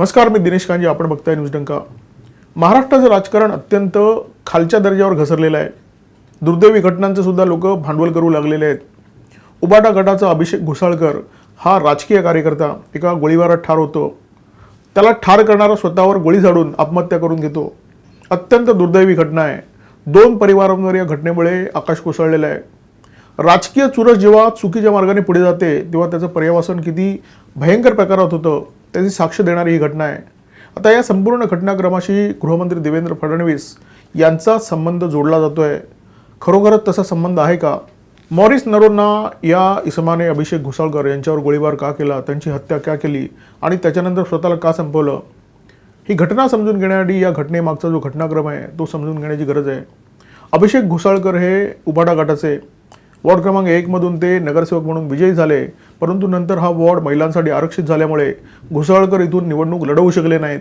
नमस्कार मी दिनेश कांजी आपण बघताय न्यूज डंका. महाराष्ट्राचं राजकारण अत्यंत खालच्या दर्जावर घसरलेलं आहे. दुर्दैवी घटनांचं सुद्धा लोक भांडवल करू लागलेले आहेत. उबाटा गटाचा अभिषेक घुसाळकर हा राजकीय कार्यकर्ता एका गोळीबारात ठार होतो. त्याला ठार करणारा स्वतःवर गोळी झाडून आत्महत्या करून घेतो. अत्यंत दुर्दैवी घटना आहे. दोन परिवारांवर या घटनेमुळे आकाश कोसळलेलं आहे. राजकीय चुरस जेव्हा चुकीच्या मार्गाने पुढे जाते तेव्हा त्याचं पर्यावासन किती भयंकर प्रकारात होतं. त्याची साक्ष देणारी ही घटना आहे. आता या संपूर्ण घटनाक्रमाशी गृहमंत्री देवेंद्र फडणवीस यांचा संबंध जोडला जातो आहे खरोखरच तसा संबंध आहे का? मॉरिस नरोंना या इसमाने अभिषेक घुसाळकर यांच्यावर गोळीबार का केला? त्यांची हत्या का केली? आणि त्याच्यानंतर स्वतःला का संपवलं? ही घटना समजून घेण्यासाठी या घटनेमागचा जो घटनाक्रम आहे तो समजून घेण्याची गरज आहे. अभिषेक घुसाळकर हे उबाडा गटाचे वॉर्ड क्रमांक एकमधून ते नगरसेवक म्हणून विजयी झाले. परंतु नंतर हा वॉर्ड महिलांसाठी आरक्षित झाल्यामुळे घुसाळकर इथून निवडणूक लढवू शकले नाहीत.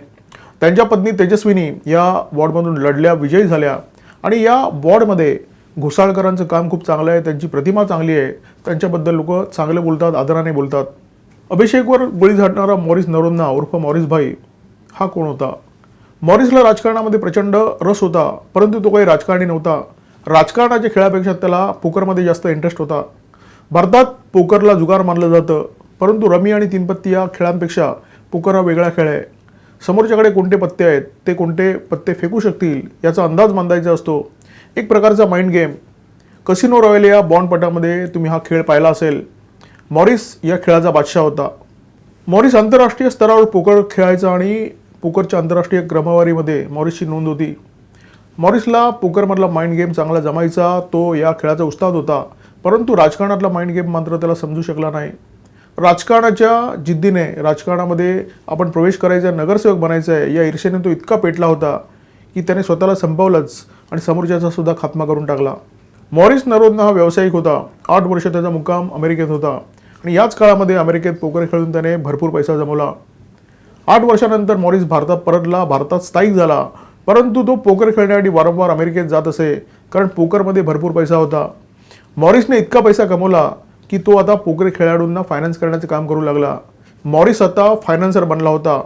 त्यांच्या पत्नी तेजस्विनी या वॉर्डमधून लढल्या विजयी झाल्या. आणि या वॉर्डमध्ये घुसाळकरांचं काम खूप चांगलं आहे त्यांची प्रतिमा चांगली आहे. त्यांच्याबद्दल लोक चांगलं बोलतात आदराने बोलतात. अभिषेकवर गोळी झाडणारा मॉरिस नरोन्ना उर्फ मॉरिस भाई हा कोण होता? मॉरिसला राजकारणामध्ये प्रचंड रस होता परंतु तो काही राजकारणी नव्हता. राजकारणाच्या खेळापेक्षा त्याला पोकरमध्ये जास्त इंटरेस्ट होता. भारतात पोकरला जुगार मानलं जातं. परंतु रमी आणि तीनपत्ती या खेळांपेक्षा पोकर हा वेगळा खेळ आहे. समोरच्याकडे कोणते पत्ते आहेत? ते कोणते पत्ते फेकू शकतील? याचा अंदाज बांधायचा असतो. एक प्रकारचा माइंड गेम कसिनो रॉयल या बॉन्डपटामध्ये तुम्ही हा खेळ पाहिला असेल. मॉरिस या खेळाचा बादशाह होता. मॉरिस आंतरराष्ट्रीय स्तरावर पोकर खेळायचा आणि पोकरच्या आंतरराष्ट्रीय क्रमवारीमध्ये मॉरिसची नोंद होती. मॉरिसला पोकरमधला माइंड गेम चांगला जमायचा तो या खेळाचा उस्ताद होता. परंतु राजकारणातला माइंड गेम मात्र त्याला समजू शकला नाही. राजकारणाच्या जिद्दीने राजकारणामध्ये आपण प्रवेश करायचा नगरसेवक बनायचं आहे या ईर्षेने तो इतका पेटला होता की त्याने स्वतःला संपवलंच आणि समोरच्याचा सुद्धा खात्मा करून टाकला. मॉरिस नरोदना हा व्यावसायिक होता. आठ वर्ष त्याचा मुक्काम अमेरिकेत होता. आणि याच काळामध्ये अमेरिकेत पोकर खेळून त्याने भरपूर पैसा जमवला. आठ वर्षानंतर मॉरिस भारतात परतला भारतात स्थायिक झाला. परंतु तो पोकर खेळण्यासाठी वारंवार अमेरिकेत जात असे कारण पोकरमध्ये भरपूर पैसा होता. मॉरिसने इतका पैसा कमवला की तो आता पोकर खेळाडूंना फायनान्स करण्याचं काम करू लागला. मॉरिस आता फायनान्सर बनला होता.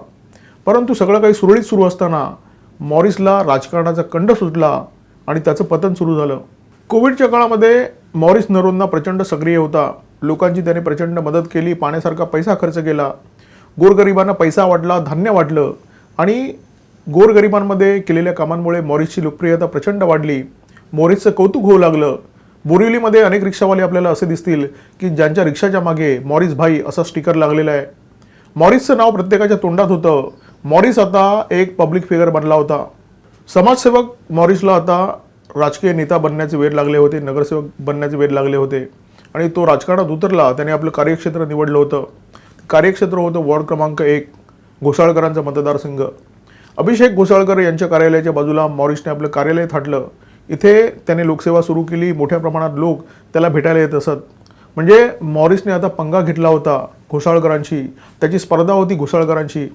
परंतु सगळं काही सुरळीत सुरू असताना मॉरिसला राजकारणाचा कंड सुटला आणि त्याचं पतन सुरू झालं. कोविडच्या काळामध्ये मॉरिस नरोंना प्रचंड सक्रिय होता. लोकांची त्याने प्रचंड मदत केली पाण्यासारखा पैसा खर्च केला. गोरगरिबांना पैसा वाटला धान्य वाटलं आणि गोरगरिबांमध्ये केलेल्या कामांमुळे मॉरिसची लोकप्रियता प्रचंड वाढली. मॉरिसचं कौतुक होऊ लागलं. बोरिवलीमध्ये अनेक रिक्षावाले आपल्याला असे दिसतील की ज्यांच्या रिक्षाच्या मागे मॉरिस भाई असा स्टिकर लागलेला आहे. मॉरिसचं नाव प्रत्येकाच्या तोंडात होतं. मॉरिस आता एक पब्लिक फिगर बनला होता. समाजसेवक मॉरिसला आता राजकीय नेता बनण्याचे वेळ लागले होते नगरसेवक बनण्याचे वेळ लागले होते. आणि तो राजकारणात उतरला त्याने आपलं कार्यक्षेत्र निवडलं होतं. कार्यक्षेत्र होतं वॉर्ड क्रमांक एक घोसाळकरांचा मतदारसंघ. अभिषेक घोसाळकर यांच्या कार्यालयाच्या बाजूला मॉरिसने आपलं कार्यालय थाटलं. इथे त्याने लोकसेवा सुरू केली. मोठ्या प्रमाणात लोक त्याला भेटायला येत असत. म्हणजे मॉरिसने आता पंगा घेतला होता घोसाळकरांशी त्याची स्पर्धा होती घोसाळकरांशी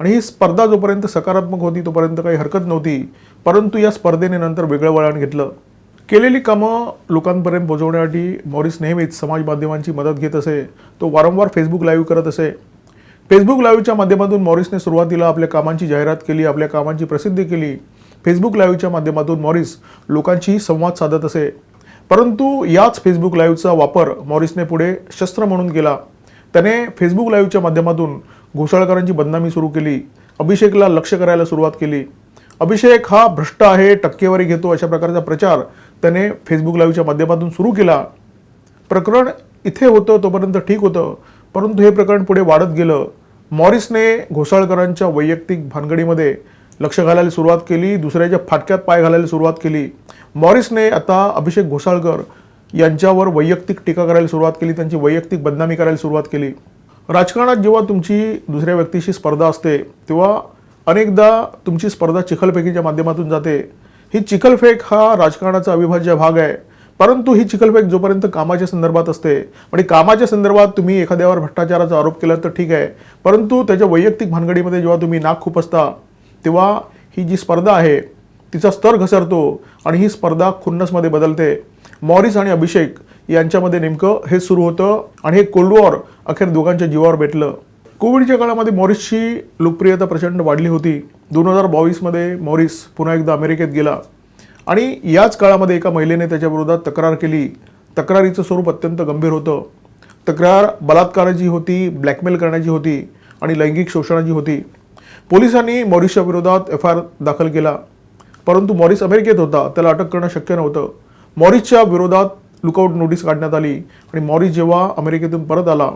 आणि ही स्पर्धा जोपर्यंत सकारात्मक होती तोपर्यंत काही हरकत नव्हती. परंतु या स्पर्धेने नंतर वेगळं वळण घेतलं. केलेली कामं लोकांपर्यंत पोहोचवण्यासाठी मॉरिस नेहमीच समाज माध्यमांची मदत घेत असे. तो वारंवार फेसबुक लाईव्ह करत असे. फेसबुक लाईव्हच्या माध्यमातून मॉरिसने सुरुवातीला आपल्या कामांची जाहिरात केली आपल्या कामांची प्रसिद्धी केली. फेसबुक लाईव्हच्या माध्यमातून मॉरिस लोकांशी संवाद साधत असे. परंतु याच फेसबुक लाईव्हचा वापर मॉरिसने पुढे शस्त्र म्हणून केला. त्याने फेसबुक लाईव्हच्या माध्यमातून घोसाळकरांची बदनामी सुरू केली. अभिषेकला लक्ष करायला सुरुवात केली. अभिषेक हा भ्रष्ट आहे टक्केवारी घेतो अशा प्रकारचा प्रचार त्याने फेसबुक लाईव्हच्या माध्यमातून सुरू केला. प्रकरण इथे होतं तोपर्यंत ठीक होतं. परंतु हे प्रकरण पुढे वाढत गेलं. मॉरिसने घोसाळकरांच्या वैयक्तिक भानगडीमध्ये लक्ष घालायला सुरुवात केली दुसऱ्याच्या फाटक्यात पाय घालायला सुरुवात केली. मॉरिसने आता अभिषेक घोसाळकर यांच्यावर वैयक्तिक टीका करायला सुरुवात केली त्यांची वैयक्तिक बदनामी करायला सुरुवात केली. राजकारणात जेव्हा तुमची दुसऱ्या व्यक्तीशी स्पर्धा असते तेव्हा अनेकदा तुमची स्पर्धा चिखलफेकीच्या माध्यमातून जाते. ही चिखलफेक हा राजकारणाचा अविभाज्य भाग आहे. परंतु ही चिखलफेक जोपर्यंत कामाच्या संदर्भात असते आणि कामाच्या संदर्भात तुम्ही एखाद्यावर भ्रष्टाचाराचा आरोप केला तर ठीक आहे. परंतु त्याच्या वैयक्तिक भानगडीमध्ये जेव्हा तुम्ही नाक खुपसता तेव्हा ही जी स्पर्धा आहे तिचा स्तर घसरतो आणि ही स्पर्धा खुन्नसमध्ये बदलते. मॉरिस आणि अभिषेक यांच्यामध्ये नेमकं हे सुरू होतं आणि हे कोल्ड वॉर अखेर दोघांच्या जीवावर भेटलं कोविडच्या काळामध्ये मॉरिसची लोकप्रियता प्रचंड वाढली होती. दोन हजार बावीसमध्ये मॉरिस पुन्हा एकदा अमेरिकेत गेला. आणि याच काळामध्ये एका महिलेने त्याच्याविरोधात तक्रार केली. तक्रारीचं स्वरूप अत्यंत गंभीर होतं. तक्रार बलात्काराची होती ब्लॅकमेल करण्याची होती आणि लैंगिक शोषणाची होती. पोलिसांनी मॉरिसच्या विरोधात एफ आय आर दाखल केला. परंतु मॉरिस अमेरिकेत होता त्याला अटक करणं शक्य नव्हतं. मॉरिसच्या विरोधात लुकआउट नोटीस काढण्यात आली आणि मॉरिस जेव्हा अमेरिकेतून परत आला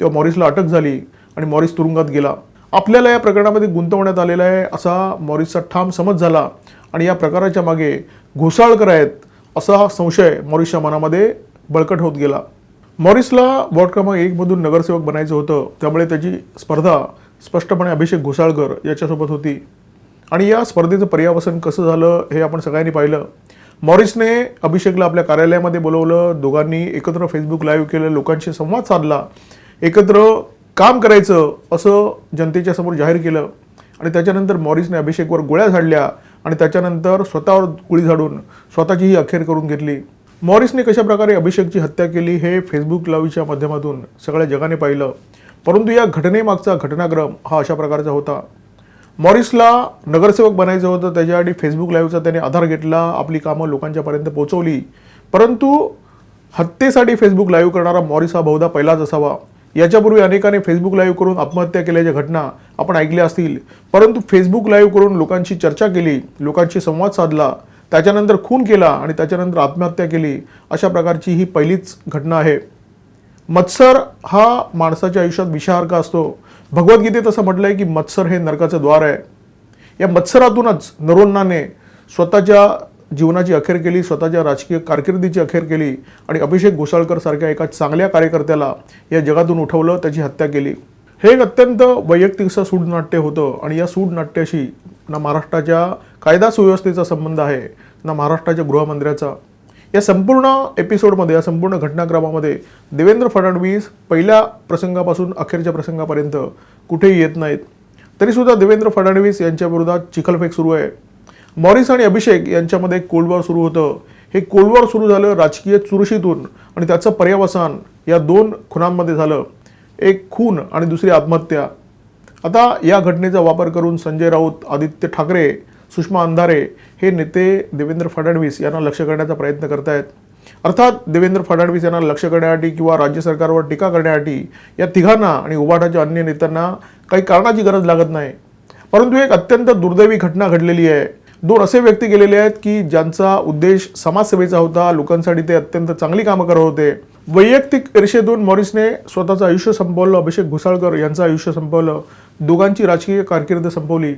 तेव्हा मॉरिसला अटक झाली आणि मॉरिस तुरुंगात गेला. आपल्याला या प्रकरणामध्ये गुंतवण्यात आलेला आहे असा मॉरिसचा ठाम समज झाला. आणि या प्रकाराच्या मागे घोसाळकर आहेत असा संशय मॉरिसच्या मनामध्ये बळकट होत गेला. मॉरिसला वॉर्ड क्रमांक एकमधून नगरसेवक बनायचं होतं त्यामुळे त्याची स्पर्धा स्पष्टपणे अभिषेक घोसाळकर याच्यासोबत होती. आणि या स्पर्धेचं पर्यावसन कसं झालं हे आपण सगळ्यांनी पाहिलं. मॉरिसने अभिषेकला आपल्या कार्यालयामध्ये बोलवलं दोघांनी एकत्र फेसबुक लाईव्ह केलं लोकांशी संवाद साधला एकत्र काम करायचं असं जनतेच्या समोर जाहीर केलं. आणि त्याच्यानंतर मॉरिसने अभिषेकवर गोळ्या झाडल्या आणि त्याच्यानंतर स्वतःवर कुळी झाडून स्वतःचीही अखेर करून घेतली. मॉरिसने कशाप्रकारे अभिषेकची हत्या केली हे फेसबुक लाईव्हच्या माध्यमातून सगळ्या जगाने पाहिलं. परंतु या घटनेमागचा घटनाक्रम हा अशा प्रकारचा होता. मॉरिसला नगरसेवक बनायचं होतं त्याच्यासाठी फेसबुक लाईव्हचा त्याने आधार घेतला आपली कामं लोकांच्यापर्यंत पोहोचवली. परंतु हत्येसाठी फेसबुक लाईव्ह करणारा मॉरिस हा बहुधा पहिलाच असावा. याच्यापूर्वी अनेकाने फेसबुक लाईव्ह करून आत्महत्या केल्याच्या घटना आपण ऐकल्या असतील. परंतु फेसबुक लाईव्ह करून लोकांशी चर्चा केली लोकांशी संवाद साधला त्याच्यानंतर खून केला आणि त्याच्यानंतर आत्महत्या केली अशा प्रकारची ही पहिलीच घटना आहे. मत्सर हा माणसाच्या आयुष्यात विषाहारका असतो. भगवद्गीतेत असं आहे की मत्सर हे नरकाचं द्वार आहे. या मत्सरातूनच नरोन्नाने स्वतःच्या जीवनाची अखेर केली स्वतःच्या राजकीय कारकिर्दीची अखेर केली आणि अभिषेक घोसाळकर सारख्या एका चांगल्या कार्यकर्त्याला या जगातून उठवलं त्याची हत्या केली. हे एक अत्यंत वैयक्तिकचं सूडनाट्य होतं आणि या सूडनाट्याशी ना महाराष्ट्राच्या कायदा सुव्यवस्थेचा संबंध आहे ना महाराष्ट्राच्या गृहमंत्र्याचा. या संपूर्ण एपिसोडमध्ये या संपूर्ण घटनाक्रमामध्ये देवेंद्र फडणवीस पहिल्या प्रसंगापासून अखेरच्या प्रसंगापर्यंत कुठेही येत नाहीत. तरीसुद्धा देवेंद्र फडणवीस यांच्या विरोधात चिखलफेक सुरू आहे. मॉरिस आणि अभिषेक यांच्यामध्ये एक कोल्ड वॉर सुरू होतं. हे कोल्ड वॉर सुरू झालं राजकीय चुरशीतून आणि त्याचं पर्यावसान या दोन खुनांमध्ये झालं. एक खून आणि दुसरी आत्महत्या. आता या घटनेचा वापर करून संजय राऊत आदित्य ठाकरे सुषमा अंधारे हे नेते देवेंद्र फडणवीस यांना लक्ष करण्याचा प्रयत्न करतायत. अर्थात देवेंद्र फडणवीस यांना लक्ष करण्यासाठी किंवा राज्य सरकारवर टीका करण्यासाठी या तिघांना आणि उभाटाच्या अन्य नेत्यांना काही कारणाची गरज लागत नाही. परंतु एक अत्यंत दुर्दैवी घटना घडलेली आहे. दोन असे व्यक्ती गेलेले आहेत की ज्यांचा उद्देश समाजसेवेचा होता लोकांसाठी ते अत्यंत चांगली कामं करत होते. वैयक्तिक ईर्षेतून मॉरिसने स्वतःचं आयुष्य संपवलं. अभिषेक घुसाळकर यांचं आयुष्य संपवलं. दोघांची राजकीय कारकीर्द संपवली.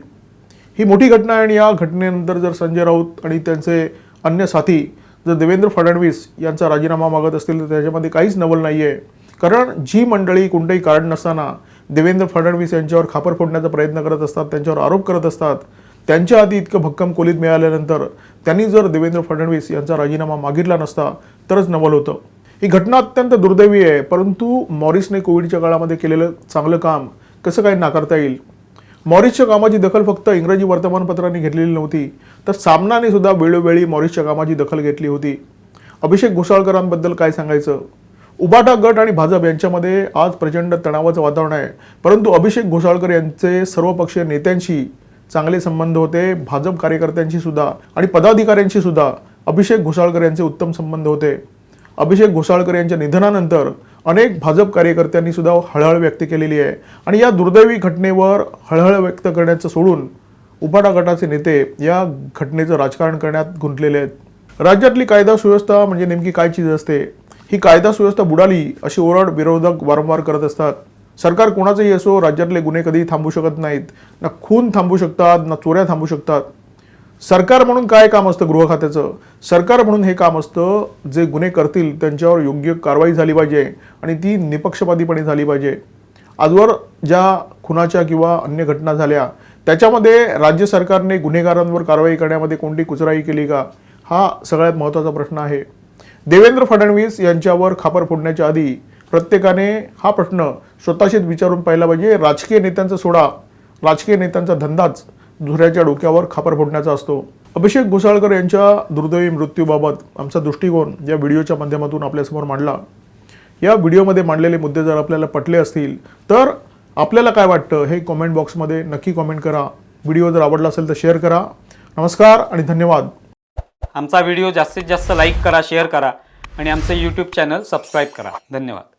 ही मोठी घटना आहे आणि या घटनेनंतर जर संजय राऊत आणि त्यांचे अन्य साथी जर देवेंद्र फडणवीस यांचा राजीनामा मागत असतील तर त्याच्यामध्ये काहीच नवल नाही आहे कारण जी मंडळी कोणतंही कारण नसताना देवेंद्र फडणवीस यांच्यावर खापर फोडण्याचा प्रयत्न करत असतात त्यांच्यावर आरोप करत असतात त्यांच्या आधी इतकं भक्कम कोलीत मिळाल्यानंतर त्यांनी जर देवेंद्र फडणवीस यांचा राजीनामा मागितला नसता तरच नवल होतं. ही घटना अत्यंत दुर्दैवी आहे परंतु मॉरिसने कोविडच्या काळामध्ये केलेलं चांगलं काम कसं काय नाकारता येईल? मॉरिसच्या कामाची दखल फक्त इंग्रजी वर्तमानपत्रांनी घेतलेली नव्हती तर सामनाने सुद्धा वेळोवेळी मॉरिसच्या कामाची दखल घेतली होती. अभिषेक घोसाळकरांबद्दल काय सांगायचं? उबाटा गट आणि भाजप यांच्यामध्ये आज प्रचंड तणावाचं वातावरण आहे परंतु अभिषेक घोसाळकर यांचे सर्वपक्षीय नेत्यांशी चांगले संबंध होते भाजप कार्यकर्त्यांशी सुद्धा आणि पदाधिकाऱ्यांशी सुद्धा अभिषेक घोसाळकर यांचे उत्तम संबंध होते. अभिषेक घोसाळकर यांच्या निधनानंतर अनेक भाजप कार्यकर्त्यांनी सुद्धा हळहळ व्यक्त केलेली आहे. आणि या दुर्दैवी घटनेवर हळहळ व्यक्त करण्याचं सोडून उपाटा गटाचे नेते या घटनेचं राजकारण करण्यात गुंतलेले आहेत. राज्यातली कायदा सुव्यवस्था म्हणजे नेमकी काय चीज असते? ही कायदा सुव्यवस्था बुडाली अशी ओरड विरोधक वारंवार करत असतात. सरकार कोणाचंही असो राज्यातले गुन्हे कधीही थांबू शकत नाहीत. ना खून थांबू शकतात ना चोऱ्या थांबू शकतात. सरकार म्हणून काय काम असतं गृह खात्याचं? सरकार म्हणून हे काम असतं जे गुन्हे करतील त्यांच्यावर योग्य कारवाई झाली पाहिजे आणि ती निपक्षपातीपणे झाली पाहिजे. आजवर ज्या खुनाच्या किंवा अन्य घटना झाल्या त्याच्यामध्ये राज्य सरकारने गुन्हेगारांवर कारवाई करण्यामध्ये कोणती कुचराई केली का? हा सगळ्यात महत्त्वाचा प्रश्न आहे. देवेंद्र फडणवीस यांच्यावर खापर फोडण्याच्या आधी प्रत्येकाने हा प्रश्न स्वतःशीच विचारून पाहिला पाहिजे. राजकीय नेत्यांचा सोडा राजकीय नेत्यांचा धंदाच दुसऱ्याच्या डोक्यावर खापर फोडण्याचा असतो. अभिषेक घोसाळकर यांच्या दुर्दैवी मृत्यूबाबत आमचा दृष्टिकोन या व्हिडिओच्या माध्यमातून आपल्यासमोर मांडला. या व्हिडिओमध्ये मांडलेले मुद्दे जर आपल्याला पटले असतील तर आपल्याला काय वाटतं हे कॉमेंट बॉक्समध्ये नक्की कॉमेंट करा. व्हिडिओ जर आवडला असेल तर शेअर करा. नमस्कार आणि धन्यवाद. आमचा व्हिडिओ जास्तीत जास्त लाईक करा शेअर करा आणि आमचं यूट्यूब चॅनल सबस्क्राईब करा. धन्यवाद.